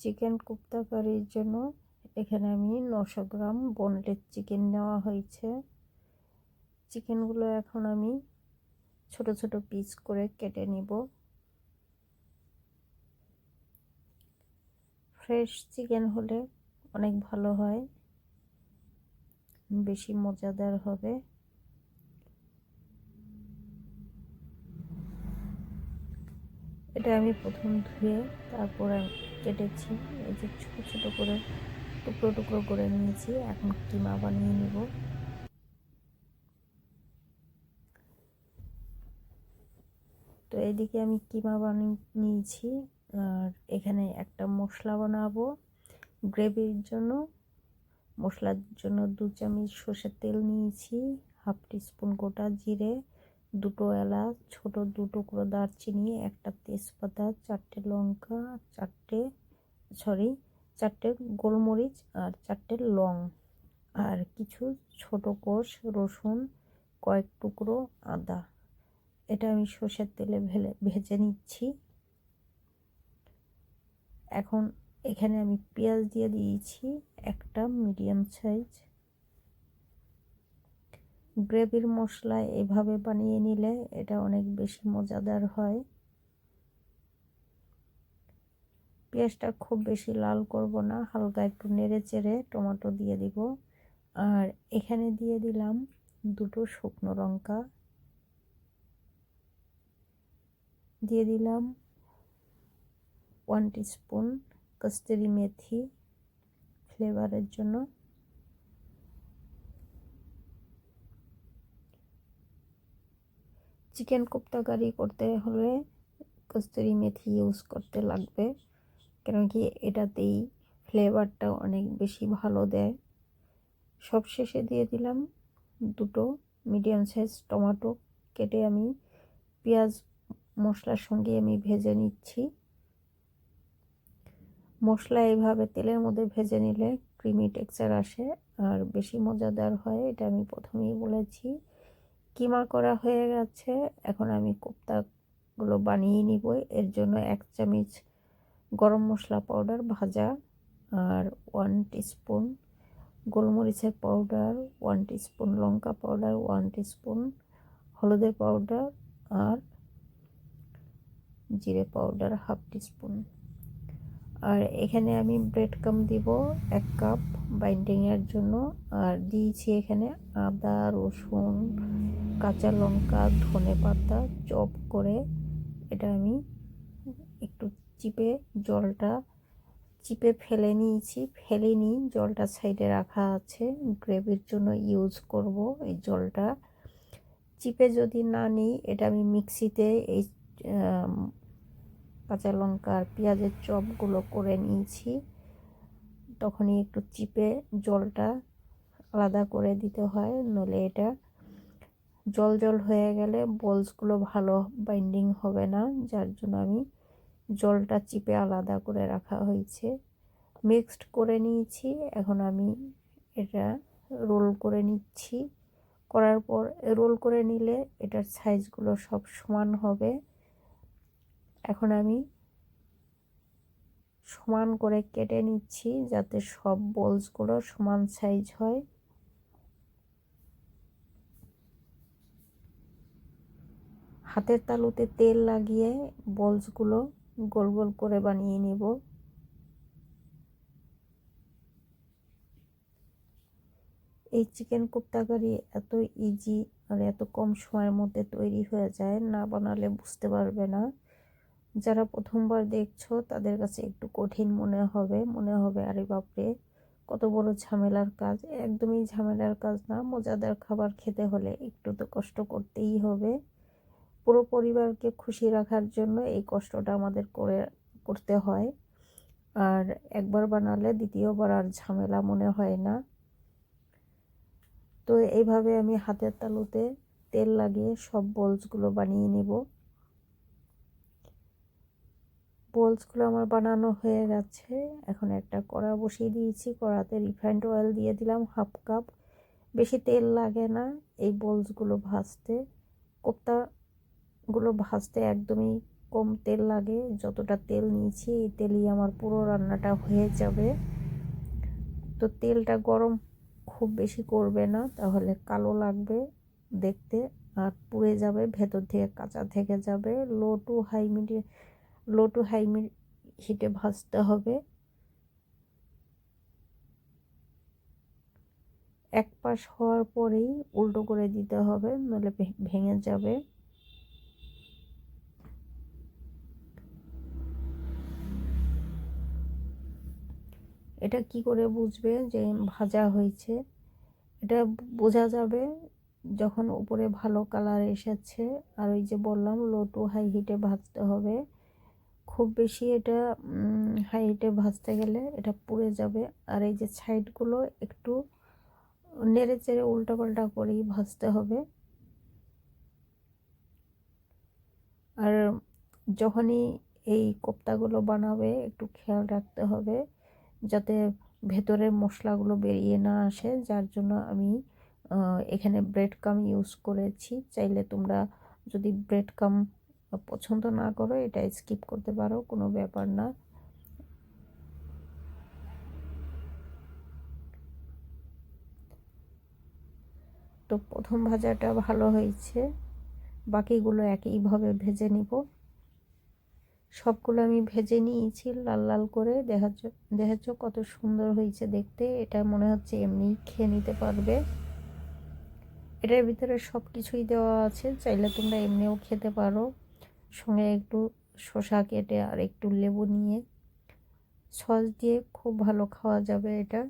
Chicken kofta কারির জন্য এখানে আমি নশো গ্রাম বোনলেস চিকেন নেওয়া হয়েছে। চিকেনগুলো এখন আমি ছোট ছোট পিস করে কেটে নিব। ফ্রেশ চিকেন হলে অনেক ভালো হয়, বেশি মজাদার হবে। এটা আমি প্রথম ধুয়ে তারপর কেটেছি। এই যে ছোটো ছোটো করে টুকরো টুকরো করে নিয়েছি। এখন কিমা বানিয়ে নিব। তো এদিকে আমি কিমা বানিয়ে নিয়েছি আর এখানে একটা মশলা বানাবো গ্রেভির জন্য। মশলার জন্য দু চামচ সর্ষের তেল নিয়েছি, হাফ টিস্পুন গোটা জিরে দুটো এলাচ, ছোট দু টুকরো দারচিনি, একটা তেজপাতা, চারটে লঙ্কা, চারটে সরি চারটে গোলমরিচ আর চারটে লং। আর কিছু ছোট কোষ, রসুন, কয়েক টুকরো আদা। এটা আমি সর্ষের তেলে ভেলে, ভেজে নিচ্ছি। এখন এখানে আমি পেঁয়াজ দিয়ে দিয়েছি একটা মিডিয়াম সাইজ। গ্রেভির মশলা এভাবে বানিয়ে নিলে এটা অনেক বেশি মজাদার হয়। পেঁয়াজটা খুব বেশি লাল করব না, হালকা একটু নেড়ে চেড়ে টমেটো দিয়ে দিব। আর এখানে দিয়ে দিলাম দুটো শুকনো লঙ্কা। দিয়ে দিলাম ওয়ান স্পুন কস্তুরি মেথি ফ্লেভারের জন্য। চিকেন কোপ্তা কারি করতে হলে কস্তুরি মেথি ইউজ করতে লাগবে। কেন কি এটাতেই ফ্লেভারটা অনেক বেশি ভালো দেয়। সব শেষে দিয়ে দিলাম দুটো মিডিয়াম সাইজ টমেটো কেটে আমি পেঁয়াজ মশলার সঙ্গে আমি ভেজে নিচ্ছি। মশলা এইভাবে তেলের মধ্যে ভেজে নিলে ক্রিমি টেক্সচার আসে। আর বেশি মজাদার হয়, এটা আমি প্রথমেই বলেছি। কিমা করা হয়ে গেছে। এখন আমি কোপ্তাগুলো বানিয়ে নিব। এর জন্য এক চামচ গরম মশলা পাউডার ভাজা আর ওয়ান টিস্পুন গোলমরিচের পাউডার ওয়ান টিস্পুন লঙ্কা পাউডার ওয়ান টিস্পুন হলুদের পাউডার আর জিরে পাউডার হাফ টিস্পুন আর এখানে আমি ব্রেড কাম দিব এক কাপ বাইন্ডিংয়ের জন্য। আর দিয়েছি এখানে আদা, রসুন কাঁচা লঙ্কা, ধনে পাতা চপ করে এটা আমি একটু চিপে জলটা চিপে ফেলে নিয়েছি। ফেলে নিই জলটা সাইডে রাখা আছে। গ্রেভির জন্য ইউজ করব এই জলটা। চিপে যদি না নিই, এটা আমি মিক্সিতে এই কাঁচা লঙ্কা আর পেঁয়াজের চপগুলো করে নিয়েছি। তখনই একটু চিপে জলটা আলাদা করে দিতে হয় নলে এটা জল জল হয়ে গেলে বলসগুলো ভালো বাইন্ডিং হবে না, যার জন্য আমি জলটা চিপে আলাদা করে রাখা হয়েছে। মিক্সড করে নিয়েছি, এখন আমি এটা রোল করে নিচ্ছি। করার পর রোল করে নিলে এটার সাইজগুলো সব সমান হবে। এখন আমি সমান করে কেটে নিচ্ছি যাতে সব বোলসগুলো সমান সাইজ হয়। হাতের তালুতে তেল লাগিয়ে বলসগুলো গোল গোল করে বানিয়ে নিব। এই চিকেন কোপ্তা কারি এত ইজি আর এত কম সময়ের মধ্যে তৈরি হয়ে যায়, না বানালে বুঝতে পারবে না। যারা প্রথমবার দেখছ, তাদের কাছে একটু কঠিন মনে হবে মনে হবে, আরে বাপরে, কত বড় ঝামেলার কাজ। একদমই ঝামেলার কাজ না, মজাদার খাবার খেতে হলে একটু তো কষ্ট করতেই হবে। পুরো পরিবারকে খুশি রাখার জন্য এই কষ্টটা আমাদের করে, করতে হয়। আর একবার বানালে দ্বিতীয়বার আর ঝামেলা মনে হয় না। তো এইভাবে আমি হাতের তালুতে তেল লাগিয়ে সব বোলসগুলো বানিয়ে নেব। বোলসগুলো আমার বানানো হয়ে গেছে। এখন একটা কড়া বসিয়ে দিয়েছি। কড়াতে রিফাইন্ড অয়েল দিয়ে দিলাম হাফ কাপ। বেশি তেল লাগে না এই বোলসগুলো ভাজতে। কোপ্তাগুলো ভাজতে একদমই কম তেল লাগে। যতটা তেল নিয়েছি, এই তেলই আমার পুরো রান্নাটা হয়ে যাবে। তো তেলটা গরম খুব বেশি করবে না, তাহলে কালো লাগবে দেখতে আর পুড়ে যাবে, ভেতর থেকে কাঁচা থেকে যাবে। Low to high medium low to high হিটে ভাজতে হবে। এক পাশ হওয়ার পরেই উল্টো করে দিতে হবে, নইলে ভেঙে যাবে। এটা কি করে বুঝবে যে ভাজা হয়েছে? এটা বোঝা যাবে যখন উপরে ভালো কালার এসেছে। আর ওই যে বললাম লো টু হাই হিটে ভাজতে হবে। খুব বেশি এটা হাই হিটে ভাজতে গেলে এটা পুড়ে যাবে। আর এই যে সাইডগুলো একটু নেড়ে চেড়ে উল্টা পাল্টা করেই ভাজতে হবে। আর যখনই এই কোপ্তাগুলো বানাবে, একটু খেয়াল রাখতে হবে। যাতে ভেতরের মশলাগুলো বেরিয়ে না আসে, যার জন্য আমি এখানে ব্রেড কাম ইউজ করেছি। চাইলে তোমরা যদি ব্রেড কাম পছন্দ না করো, এটা স্কিপ করতে পারো, কোনো ব্যাপার না। তো প্রথম ভাজাটা ভালো হয়েছে। বাকিগুলো একইভাবে ভেজে নিব। সবগুলো আমি ভেজে নিয়েছি, লাল লাল করে। দেখাচ্ছ দেখাচ্ছ কত সুন্দর হয়েছে দেখতে। এটা মনে হচ্ছে এমনি খেয়ে নিতে পারবে। এটার ভিতরে সব কিছুই দেওয়া আছে, চাইলে তোমরা এমনিও খেতে পারো। সঙ্গে একটু শশা কেটে আর একটু লেবু নিয়ে। সস দিয়ে খুব ভালো খাওয়া যাবে এটা।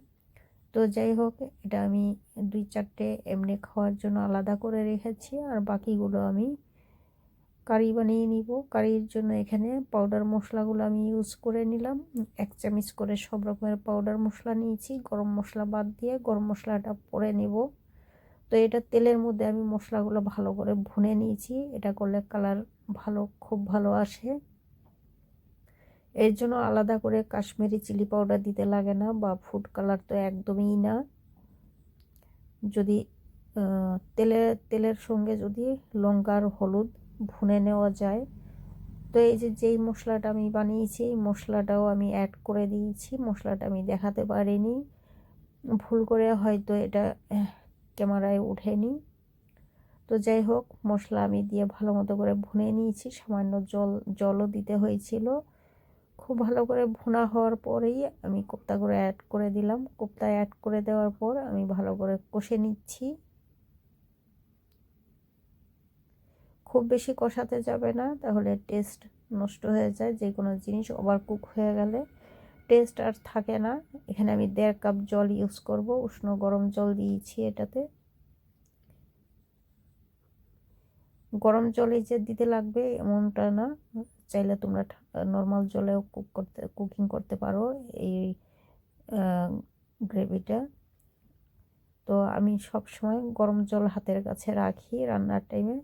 তো যাই হোক, এটা আমি দুই চারটে এমনি খাওয়ার জন্য আলাদা করে রেখেছি, আর বাকিগুলো আমি কারি বানিয়ে নিব। কারির জন্য এখানে পাউডার মশলাগুলো আমি ইউজ করে নিলাম। এক চামচ করে সব রকমের পাউডার মশলা নিয়েছি। গরম মশলা বাদ দিয়ে গরম মশলাটা পরে নিব। তো এটা তেলের মধ্যে আমি মশলাগুলো ভালো করে ভুনে নিয়েছি। এটা করলে কালার ভালো, খুব ভালো আসে। এর জন্য আলাদা করে কাশ্মীরি চিলি পাউডার দিতে লাগে না বা ফুড কালার তো একদমই না। যদি তেলের তেলের সঙ্গে যদি লঙ্কার হলুদ ভুনে নেওয়া যায়। তো এই যে, যেই মশলাটা আমি বানিয়েছি, এই মশলাটাও আমি অ্যাড করে দিয়েছি। মশলাটা আমি দেখাতে পারিনি। ভুল করে হয়তো এটা ক্যামেরায় উঠেনি তো যাই হোক, মশলা আমি দিয়ে ভালো মতো করে ভুনে নিয়েছি। সামান্য জল, জলও দিতে হয়েছিল। খুব ভালো করে ভুনা হওয়ার পরেই আমি কোপ্তা করে অ্যাড করে দিলাম। কোপ্তা অ্যাড করে দেওয়ার পর আমি ভালো করে কষে নিচ্ছি। খুব বেশি কষাতে যাবে না, তাহলে টেস্ট নষ্ট হয়ে যায়। যে কোনো জিনিস ওভার কুক হয়ে গেলে টেস্ট আর থাকে না। এখানে আমি দেড় কাপ জল ইউজ করব, উষ্ণ গরম জল দিয়েছি এটাতে। গরম জলে যে দিতে লাগবে এমনটা না, চাইলে তোমরা নর্মাল জলেও কুক করতে কুকিং করতে পারো এই গ্রেভিটা তো আমি সব সময় গরম জল হাতের কাছে রাখি রান্নার টাইমে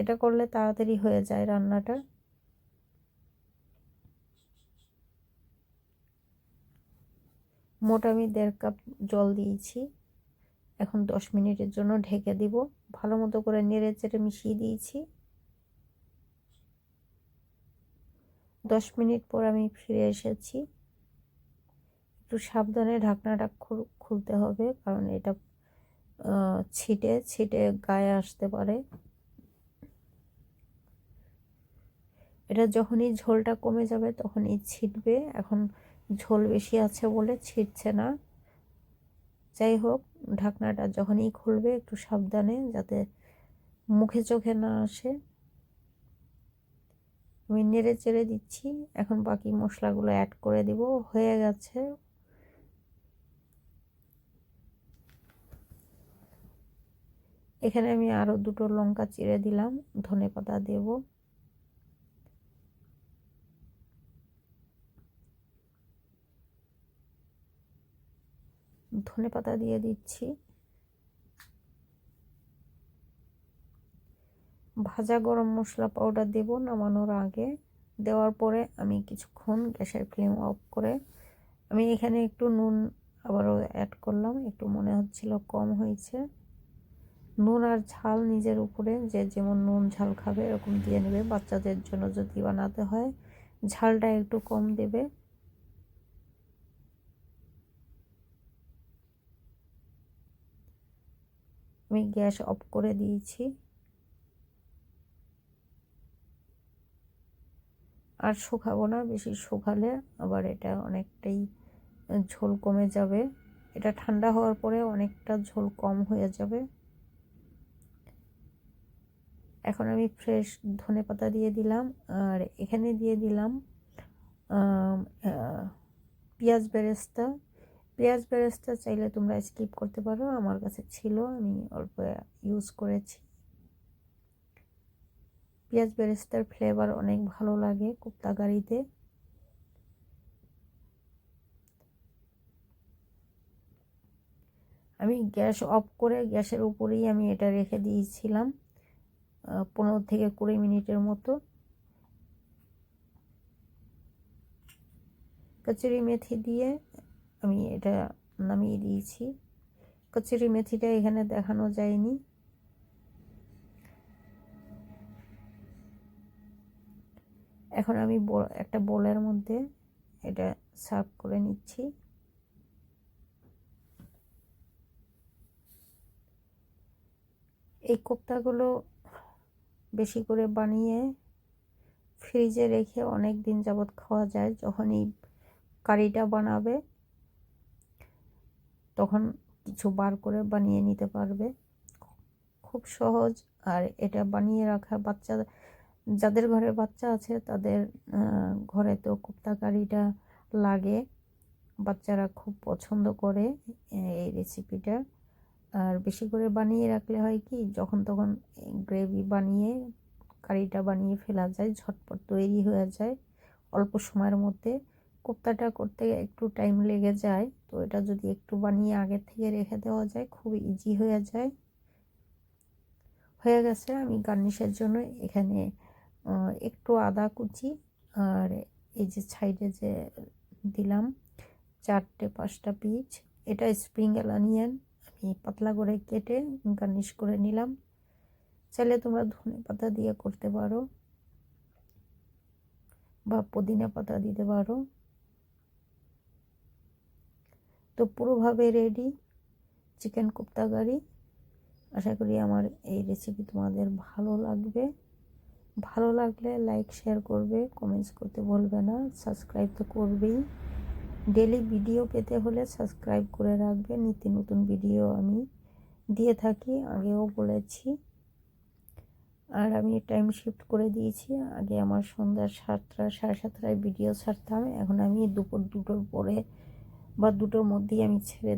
এটা করলে তাড়াতাড়ি হয়ে যায় রান্নাটা। মোট আমি দেড় কাপ জল দিয়েছি। এখন দশ মিনিটের জন্য ঢেকে দিব। ভালো মতো করে নেড়ে চেড়ে মিশিয়ে দিয়েছি। দশ মিনিট পর আমি ফিরে এসেছি। একটু সাবধানে ঢাকনাটা খুলতে হবে, কারণ এটা ছিটে ছিটে গায়ে আসতে পারে। এটা যখনই ঝোলটা কমে যাবে তখনই ছিটবে। এখন ঝোল বেশি আছে বলে ছিটছে না। যাই হোক, ঢাকনাটা যখনই খুলবে একটু সাবধানে যাতে মুখে চোখে না আসে। আমি নেড়ে চেড়ে দিচ্ছি। এখন বাকি মশলাগুলো অ্যাড করে দিব। হয়ে গেছে। এখানে আমি আরও দুটো লঙ্কা চিড়ে দিলাম। ধনে পাতা দেবো। ধনে পাতা দিয়ে দিচ্ছি। ভাজা গরম মশলা পাউডার দেব নামানোর আগে। দেওয়ার পরে আমি কিছুক্ষণ গ্যাসের ফ্লেম অফ করে আমি এখানে একটু নুন আবারও অ্যাড করলাম, একটু মনে হচ্ছিল কম হয়েছে। নুন আর ঝাল নিজের উপরে, যে যেমন নুন ঝাল খাবে এরকম দিয়ে নেবে। বাচ্চাদের জন্য যদি বানাতে হয়, ঝালটা একটু কম দেবে। আমি গ্যাস অফ করে দিয়েছি। আর শুকাবো না, বেশি শুকালে আবার এটা অনেকটাই ঝোল কমে যাবে। এটা ঠান্ডা হওয়ার পরে অনেকটা ঝোল কম হয়ে যাবে। এখন আমি ফ্রেশ ধনে পাতা দিয়ে দিলাম, আর এখানে দিয়ে দিলাম পেঁয়াজ বেরেস্তা। পেঁয়াজ বেরেস্তা চাইলে তোমরা স্কিপ করতে পারো। আমার কাছে ছিল, আমি অল্প ইউজ করেছি। পেঁয়াজ বেরেস্তার ফ্লেভার অনেক ভালো লাগে কুপ্তা গাড়িতে আমি গ্যাস অফ করে গ্যাসের উপরেই আমি এটা রেখে দিয়েছিলাম পনেরো থেকে কুড়ি মিনিটের মতো। কচুরি মেথি দিয়ে আমি এটা নামিয়ে দিয়েছি। কচুরি মেথিটা এখানে দেখানো যায়নি। এখন আমি একটা বোলের মধ্যে এটা সার্ভ করে নিচ্ছি। এই কোপ্তাগুলো বেশি করে বানিয়ে ফ্রিজে রেখে অনেক দিন যাবৎ খাওয়া যায় যখন এই কারিটা বানাবে। তখন কিছু বার করে বানিয়ে নিতে পারবে। খুব সহজ। আর এটা বানিয়ে রাখা বাচ্চা, যাদের ঘরে বাচ্চা আছে তাদের ঘরে তো কোপ্তা কারিটা লাগে। বাচ্চারা খুব পছন্দ করে এই রেসিপিটা আর বেশি করে বানিয়ে রাখলে হয় কি, যখন তখন গ্রেভি বানিয়ে, কারিটা বানিয়ে ফেলা যায়, ঝটপট তৈরি হয়ে যায় অল্প সময়ের মধ্যে। কোপ্তাটা করতে একটু টাইম লেগে যায়। তো এটা যদি একটু বানিয়ে আগে থেকে রেখে দেওয়া যায় খুব ইজি হয়ে যায়। হয়ে গেছে আমি গার্নিশের জন্য এখানে একটু আদা কুচি আর এই যে সাইডে যে দিলাম চারটে, পাঁচটা পিচ। এটা স্প্রিং অনিয়ন আমি পাতলা করে কেটে গার্নিশ করে নিলাম। চাইলে তোমরা ধনে পাতা দিয়ে করতে পারো বা পুদিনা পাতা দিতে পারো। তো পুরোভাবে রেডি চিকেন কোপ্তা কারি আশা করি আমার এই রেসিপি তোমাদের ভালো লাগবে। ভালো লাগলে লাইক শেয়ার করবে কমেন্টস করতে বলবে না সাবস্ক্রাইব তো করবেই। ডেলি ভিডিও পেতে হলে সাবস্ক্রাইব করে রাখবে, নিত্য নতুন ভিডিও আমি দিয়ে থাকি, আগেও বলেছি। আর আমি টাইম শিফট করে দিয়েছি, আগে আমার সন্ধ্যা সাতটা, সাড়ে সাতটায় ভিডিও ছাড়তাম, এখন আমি দুপুর দুটোর পরে বা দুটোর মধ্যেই আমি ছেড়ে